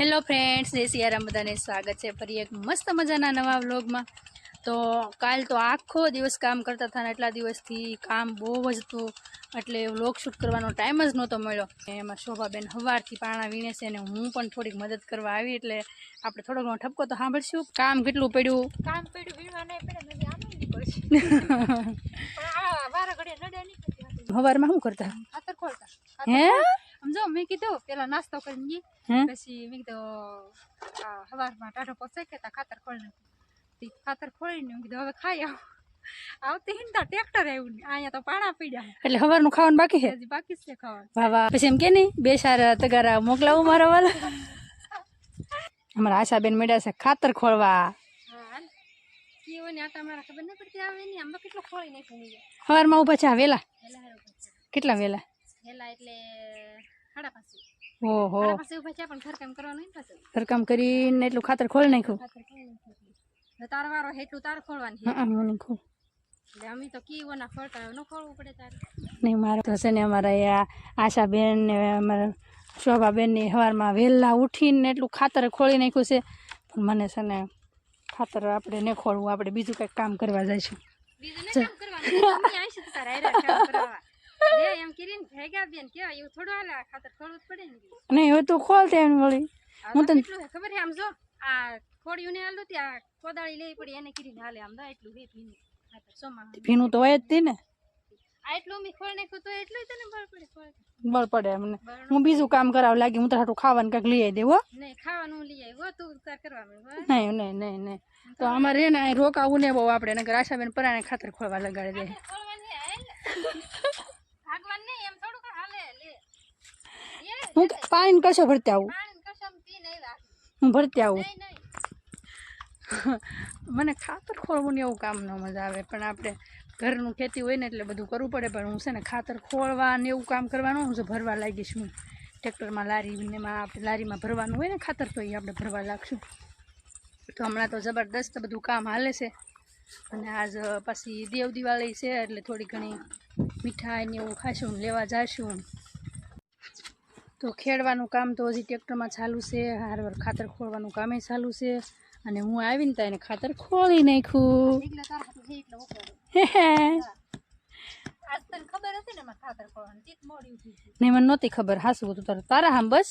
Hello friends જય સિયારામ બધાને સ્વાગત છે ફરી એક મસ્ત મજાના નવા વ્લોગમાં. તો કાલ તો આખો દિવસ કામ કરતા હતા ને એટલા દિવસથી કામ બહુ જ હતું. એટલે વ્લોગ શૂટ કરવાનો ટાઈમ જ નહોતો મળ્યો. એમાં શોભાબેન સવારથી પાણા વીણે છે અને હું પણ થોડીક મદદ કરવા આવી. એટલે આપણે થોડો ઘણો ઠપકો તો સાંભળશું. કામ કેટલું પડ્યું? કામ પડ્યું સવારમાં શું કરતા? હે? સમજો? મેં કીધું પેલા નાસ્તો કરીને ગઈ. પછી મેં કીધું સવારમાં ટાઢો પહોંચે કે તા ખાતર ખોલી નાખ્યું ખાતર ખોલીને મેં કીધું હવે ખાઈ આવ. આવતી હિંદા ટ્રેક્ટર આવ્યું અહીંયા તો પાણા પીડ્યા. એટલે સવારનું ખાવાનું બાકી છે? બાકી છે ખાવાનું. વાહ વાહ. પછી એમ કે નહીં બે સારા તગારા મોકલાવું મારા વાલા. અમારા આશાબેન મળ્યા છે ખાતર ખોળવા. સવારમાં ઊભા છે વેલા. કેટલા વેલા? હેલા એટલે પાસે ઓહો. ઘરકામ કરીને એટલું ખાતર ખોલી નાખ્યું. તાર વારો હેઠું તાર ખોલવાની હા. નહીં ખોલ. એટલે નહીં મારે તો છે ને અમારા આશાબેન ને અમારા શોભાબેનની સવારમાં વહેલા ઉઠીને એટલું ખાતર ખોલી નાખ્યું છે. પણ મને છે ને ખાતર આપણે ને ખોલવું આપણે બીજું કંઈક કામ કરવા જઈશું બીજું કામ કરવા નહીં હવે તો ખોલતા એમ વળી. હું તને- ખબર છે આમ જો આ ખોડિયું ને હાલું ત્યાં કોદાળી લેવી પડી એને કરીને હાલે આમ દા એટલું ભીનું. ભીનું તો હોય જ તે ને. એટલું અમે ખોલ નાખ્યું તો એટલું તને બળ પડે ખોળ બળ પડે એમને. હું બીજું કામ કરાવ લાગી હું તો હાટું ખાવાનું કંઈક લઈ આવી દેવો નહીં ખાવાનું લઈ આવ્યો તું તાર નહીં નહીં નહીં નહીં. તો અમારે ને અહીં રોકાવું ને બહુ આપણે નકર આશાબેન પરાણે ખાતર ખોલવા લગાડી દે. ભાગવાનું નહીં એમ થોડુંક હાલે લે. હું પાણી કશો ભરતી આવું? હું ભરતી આવું? મને ખાતર ખોળવું ને એવું કામ ન મજા આવે પણ આપણે ઘરનું ખેતી હોય ને એટલે બધું કરવું પડે પણ હું છે ને ખાતર ખોળવા ને એવું કામ કરવાનું હું ભરવા લાગીશ હું. ટ્રેક્ટરમાં લારીને આપણે લારીમાં ભરવાનું હોય ને ખાતર તો એ આપણે ભરવા લાગશું. તો હમણાં તો જબરદસ્ત બધું કામ હાલે છે. અને આજ પછી દેવ દિવાળી છે એટલે થોડી ઘણી મીઠાઈ ને એવું ખાશું લેવા જઈશું તો ખેડવાનું કામ તો હજી ટ્રેક્ટરમાં ચાલુ છે હારવાર ખાતર ખોળવાનું કામે ચાલુ છે અને હું આવીને ત્યાં એને ખાતર ખોળી નાખું નહીં મને નહોતી ખબર હાસું હતું તારું. તારા હામ બસ?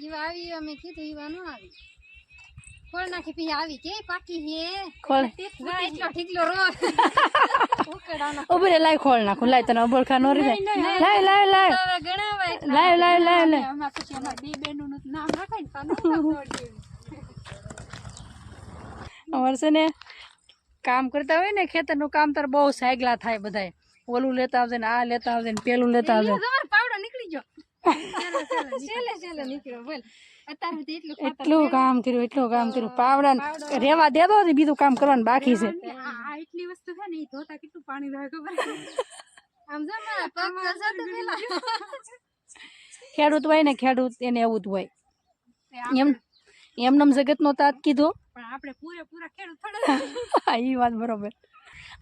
તો આવી અમે કીધું એવા ન આવી. ખોળ નાખી પી આવી કે પાકી હે? ખોળ. એટલો ઠીકલો રો ઉકેડાનો ઊભી રે લાય ખોળ નાખું લાય તને અબોળખા નો રે લાય લાય લાય. લાય લાય લાય લાય આમાં પછી અમારા બે બહેનોનું નામ રાખાય ને જેવું. અમારે છે ને કામ કરતા હોય ને ખેતરનું કામ તાર બહુ સાયગલા થાય બધાય. ઓલું લેતા આવજે ને આ લેતા આવજે ને પેલું લેતા આવજે. તમારો પાવડો નીકળી ગયો. ચાલો ચાલો છેલ્લે છેલ્લે નીકળ્યો બોલ. એટલું કામ કર્યું એટલું કામ કર્યું. પાવડા ને રેવા દેતો ને બીજું કામ કરવાનું બાકી છે. આ આ એટલી વસ્તુ છે ને એ ધોતા કેટલું પાણી રહે ખબર આમ જો મારા પગ ઘસાતો પેલા. ખેડૂત હોય ને ખેડૂત એને એવું જ હોય. એમ એમનો જગત નો તાત કીધો. પણ આપણે પૂરેપૂરા ખેડૂત હા એ વાત બરોબર.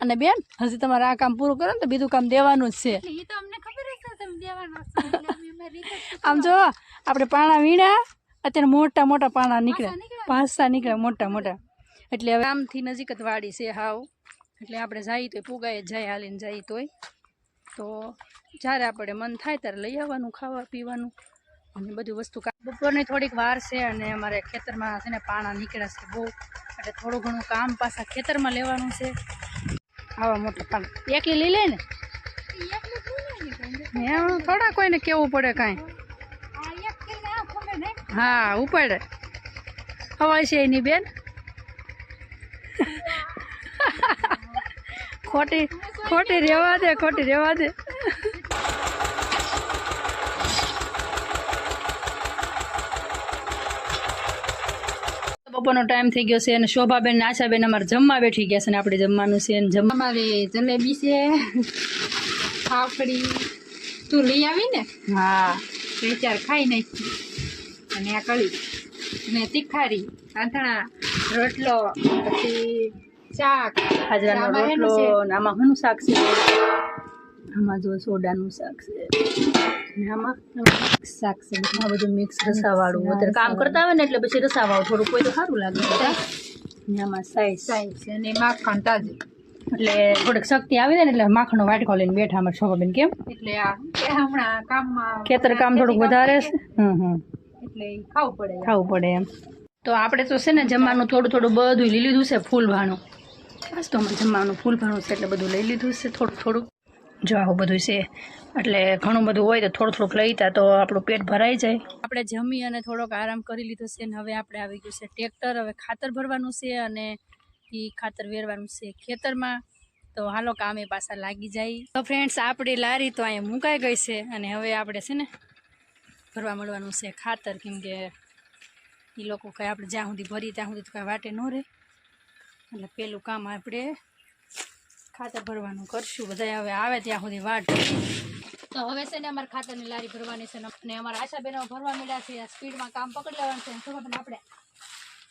અને બેન હજી તમારે આ કામ પૂરું કરો ને તો બીજું કામ દેવાનું જ છે. એટલે એ તો અમને ખબર જ છે તમે દેવાનો છો. એટલે અમે અમારી રીતે આમ જો આપણે પાણા વીણ્યા અત્યારે મોટા મોટા પાણા નીકળે? પાસા નીકળે? મોટા મોટા. એટલે હવે આમથી નજીક જ વાડી છે હાવ. એટલે આપણે જઈએ તોય પુગાય જાય હાલીને જઈએ તોય. તો જ્યારે આપણે મન થાય ત્યારે લઈ આવવાનું ખાવા પીવાનું અને બધું વસ્તુ કા બપોરની થોડીક વાર છે અને અમારે ખેતરમાં છે ને પાણા નીકળ્યા છે બહુ. એટલે થોડું ઘણું કામ પાછા ખેતરમાં લેવાનું છે. આવા મોટા પાણા એકલી લઈ લે ને? થોડા કોઈને કેવું પડે કાંઈ. હા ઉપાડે હવાય છે એની બેન. ખોટી ખોટી રહેવા દે ખોટી રહેવા દે. બપોરનો ટાઈમ થઈ ગયો છે અને શોભાબેન આશાબેન અમારે જમવા બેઠી ગયા છે ને આપણે જમવાનું છે અને જમવા. જલેબી છે ફાફડી. તું લઈ આવી ને હા. બે ચાર ખાઈ નાખી. અને આ કળી અને તીખારી આંથણા રોટલો પછી શાક. હાજરાનો રોટલો. આમાં હનું શાક છે. આમાં જો સોડાનું શાક છે. ને આમાં શાક છે. આ બધું મિક્સ રસાવાળું અત્યારે કામ કરતા હોય ને એટલે પછી રસાવાળું થોડુંક કોઈ તો સારું લાગે. આમાં સાઈઝ. સાઈઝ છે. અને માખણ તાજું. એટલે થોડીક શક્તિ આવી જાય ને એટલે માખણનો વાટકો લઈને બેઠા અમારે શોભાબેન કેમ? એટલે આ હમણાં કામમાં ખેતર કામ થોડુંક વધારે છે. હમ હમ. એટલે ખાવું પડે ખાવું પડે એમ. તો આપણે તો છે ને જમવાનું થોડું થોડું બધું લઈ લીધું છે ફૂલભાણું બસ તો અમારે જમવાનું ફૂલભાણું છે એટલે બધું લઈ લીધું છે થોડું થોડુંક. જો આવું બધું છે એટલે ઘણું બધું હોય તો થોડું થોડુંક લઈતા તો આપણું પેટ ભરાઈ જાય. આપણે જમી અને થોડોક આરામ કરી લીધો છે અને હવે આપણે આવી ગયું છે ટ્રેક્ટર હવે ખાતર ભરવાનું છે અને એ ખાતર વેરવાનું છે ખેતરમાં. તો હાલો કામે પાછા લાગી જાય. તો ફ્રેન્ડ્સ આપણી લારી તો અહીંયા મુકાઈ ગઈ છે અને હવે આપણે છે ને ભરવા મળવાનું છે ખાતર, કેમ કે એ લોકો કંઈ આપણે જ્યાં સુધી ભરીએ ત્યાં સુધી તો કાંઈ વાટે ન રહે. એટલે પેલું કામ આપણે ખાતર ભરવાનું કરશું. બધા હવે આવે ત્યાં સુધી વાટ. તો હવે છે ને અમારે ખાતરની લારી ભરવાની છે અને અમારા આશાબેનો ભરવા મળ્યા છે. આ સ્પીડમાં કામ પકડી લેવાનું છે. પણ આપણે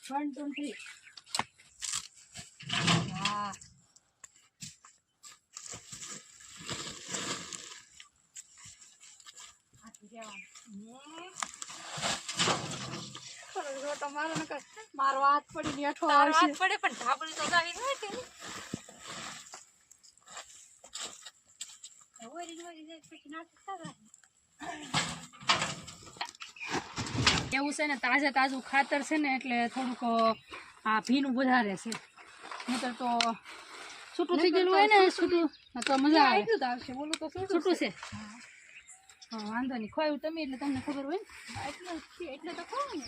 વન, ટુ, થ્રી. હા હાથી રહેવાનું. જો તમારો નકર મારો હાથ પડી ને આવશે હાથ પડે પણ ધાબળી તો જાવી હોય કે ઓરી ઓરી જાય પછી નાટક કરે એવું છે ને તાજા તાજું ખાતર છે ને એટલે થોડુંક આ ભીનું વધારે છે. નહીતર તો છૂટું થઈ ગયેલું હોય ને છૂટું તો મજા આવે. એટલું બોલું તો છૂટું છે. વાંધો નહીં. ખોયું તમે એટલે તમને ખબર હોય ને? એટલું જ એટલે તો ને.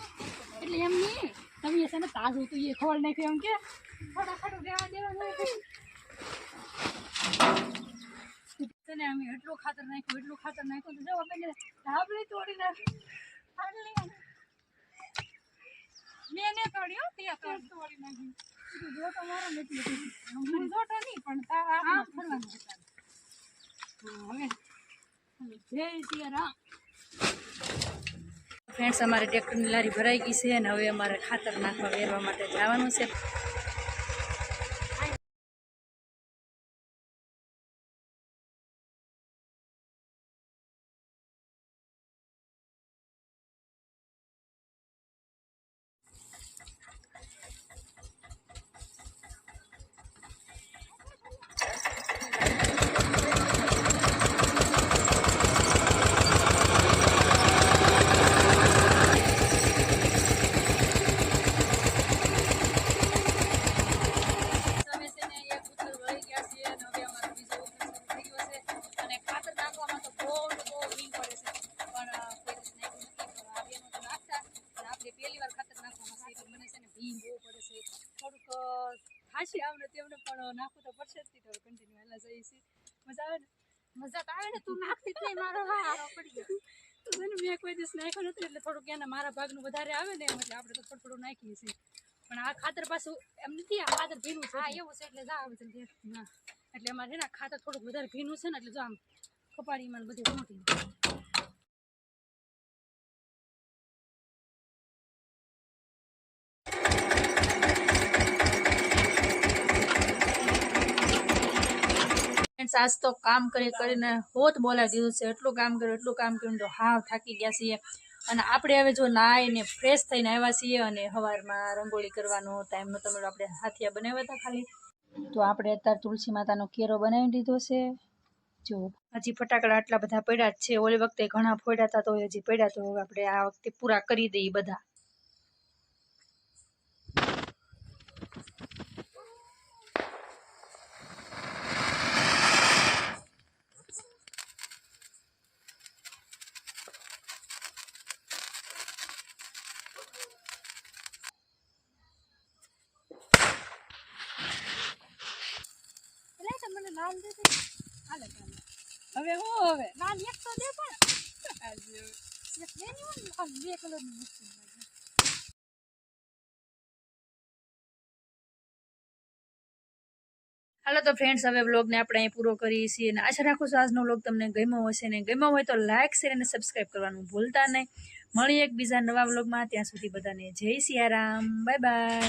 એટલે એમ નહીં. તમે છે ને તાજું તું એ ખોલ નાખ્યું એમ કે? ફટાફટ રહેવા દેવાનું તને અમે એટલું ખાતર નાખ્યું, એટલું ખાતર નાખ્યું તો જવા બેને, ધાબળી તોડી નાખી. આટલી મેં ને તોડ્યો તે તોડ. તોડી નાખી કીધું જો. નહીં, પણ આમ ફરવાનું હવે. ફ્રેન્ડ્સ અમારે ટ્રેક્ટરની લારી ભરાઈ ગઈ છે અને હવે અમારે ખાતર નાખવા વેરવા માટે જવાનું છે તમે છે ને એક ઉત્તર વળી ગયા છીએ અને હવે અમારો બીજો ઉત્તર શરૂ થઈ ગયો છે અને ખાતર નાખવામાં તો બહુ ને બહુ વીંગ પડે છે પણ અ, કોઈ દિવસ નાખ્યું નથી પણ આ બેનો તો નાખતા અને આપણે પહેલી વાર ખાતર નાખવામાં છે એટલે મને છે ને ભીંગ બહુ પડે છે થોડુંક અ, ખાંસી આવે ને તેમને પણ નાખવું તો પડશે જ તે કન્ટિન્યુ હાલા જઈએ છીએ. મજા આવે ને? મજા તો આવે ને તું નાખતી જ નહીં મારો હા પડી ગયો. તો છે ને મેં કોઈ દિવસ નાખ્યો નથી એટલે થોડુંક એને મારા ભાગનું વધારે આવે ને એમ એટલે આપણે તો થોડું થોડું નાખીએ છીએ. પણ આ ખાતર પાછું એમ નથી આ ખાતર ભીનું છે. હા એવું છે એટલે જા આવે જલ્દી. ના. એટલે અમારે છે ને ખાતર થોડુંક વધારે ભીનું છે ને એટલે જો આમ કપાળીમાં બધી મોટી Friends, આજ તો કામ કરી કરીને હોત બોલાવી દીધું છે. એટલું કામ કર્યું એટલું કામ કર્યું તો હાવ થાકી ગયા છીએ. અને આપણે હવે જો નાહીને ફ્રેશ થઈને આવ્યા છીએ અને સવારમાં રંગોળી કરવાનો ટાઈમ તમે આપણે હાથિયા બનાવ્યા હતા ખાલી. તો આપણે અત્યારે તુલસી માતાનો કેરો બનાવી દીધો છે. જો હજી ફટાકડા આટલા બધા પડ્યા જ છે. ઓલી વખતે ઘણા ફોડ્યા હતા તો હજી પડ્યા તો હવે આપણે આ વખતે પૂરા કરી દઈએ બધા એટલે તો મને નામ દે દે હાલે ચાલે હવે હું હવે? નામ એક તો દે પણ એક દે ની આમ બે કલરનું મસ્ત હાલો તો ફ્રેન્ડ્સ હવે બ્લોગને આપણે અહીં પૂરો કરીએ છીએ અને આશા રાખું છું આજનો બ્લોગ તમને ગમ્યો હશે ને ગમ્યો હોય તો લાઇક શેર અને સબસ્ક્રાઈબ કરવાનું ભૂલતા નહીં. મળીએ એક બીજા નવા બ્લોગમાં ત્યાં સુધી બધાને જય સિયારામ. Bye bye